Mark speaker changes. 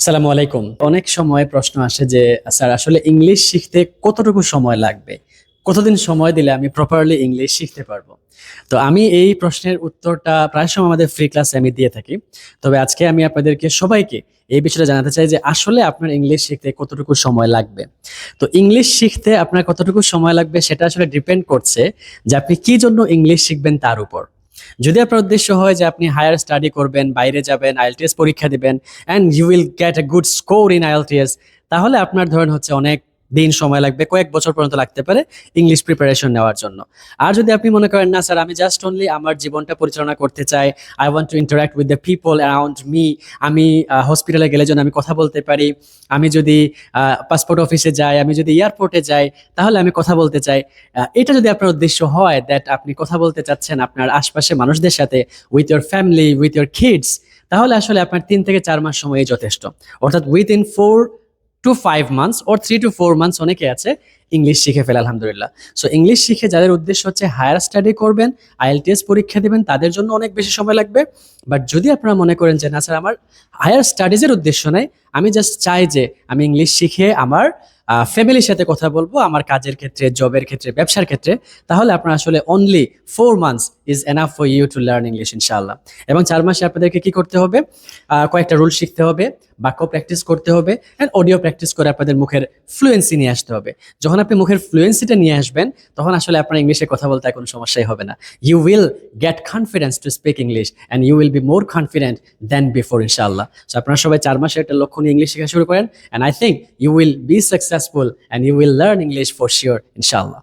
Speaker 1: সালামু আলাইকুম। অনেক সময় প্রশ্ন আসে যে, স্যার, আসলে ইংলিশ শিখতে কতটুকু সময় লাগবে? কতদিন সময় দিলে আমি প্রপারলি ইংলিশ শিখতে পারব? তো আমি এই প্রশ্নের উত্তরটা প্রায় সময় আমাদের ফ্রি ক্লাসে আমি দিয়ে থাকি। তবে আজকে আমি আপনাদেরকে সবাইকে এই বিষয়টা জানাতে চাই যে, আসলে আপনার ইংলিশ শিখতে কতটুকু সময় লাগবে? তো ইংলিশ শিখতে আপনার কতটুকু সময় লাগবে সেটা আসলে ডিপেন্ড করছে যে, আপনি কি জন্য ইংলিশ শিখবেন তার উপর। যদি আপনার উদ্দেশ্য হয় যে আপনি হায়ার স্টাডি করবেন, বাইরে যাবেন আইএলটিএস পরীক্ষা দেবেন and you will get a good score in IELTS তাহলে আপনার ধরেন হচ্ছে অনেক দিন সময় লাগবে, কয়েক বছর পর্যন্ত লাগতে পারে ইংলিশ প্রিপারেশন নেওয়ার জন্য। আর যদি আপনি মনে করেন, না, স্যার, আমি জাস্ট অনলি আমার জীবনটা পরিচালনা করতে চাই I want to interact with the people around me আমি হসপিটালে গেলে যেন আমি কথা বলতে পারি, আমি যদি পাসপোর্ট অফিসে যাই, আমি যদি এয়ারপোর্টে যাই, তাহলে আমি কথা বলতে চাই। এটা যদি আপনার উদ্দেশ্য হয় দ্যাট আপনি কথা বলতে চাচ্ছেন আপনার আশপাশে মানুষদের সাথে with your family with your kids তাহলে আসলে আপনার তিন থেকে চার মাস সময়ই যথেষ্ট। অর্থাৎ within four to five months or three to four months অনেকে আছে ইংলিশ শিখে ফেলে, আলহামদুলিল্লাহ। সো ইংলিশ শিখে যাদের উদ্দেশ্য হচ্ছে হায়ার স্টাডি করবেন আইএলটিএস পরীক্ষা দেবেন, তাদের জন্য অনেক বেশি সময় লাগবে। বাট যদি আপনারা মনে করেন যে, না স্যার আমার হায়ার স্টাডিজের উদ্দেশ্য নাই, আমি জাস্ট চাই যে, আমি ইংলিশ শিখে আমার ফ্যামিলির সাথে কথা বলব, আমার কাজের ক্ষেত্রে জবের ক্ষেত্রে, ব্যবসার ক্ষেত্রে, তাহলে আপনার আসলে only four months is enough for you to learn English ইনশাআল্লাহ। এবং চার মাসে আপনাদেরকে কি করতে হবে? কয়েকটা রুল শিখতে হবে, বাক্য প্র্যাকটিস করতে হবে অ্যান্ড অডিও প্র্যাকটিস করে আপনাদের মুখের ফ্লুয়েন্সি নিয়ে আসতে হবে। যখন আপনি মুখের ফ্লুয়েন্সিটা নিয়ে আসবেন, তখন আসলে আপনার ইংলিশে কথা বলতে কোনো সমস্যাই হবে না। You will get confidence to speak English and you will be more confident than before ইনশাআল্লাহ সো আপনারা সবাই চার মাসে একটা লক্ষ্য নিয়ে ইংলিশ শেখা শুরু করেন and I think you will be successful and you will learn English for sure ইনশাআল্লাহ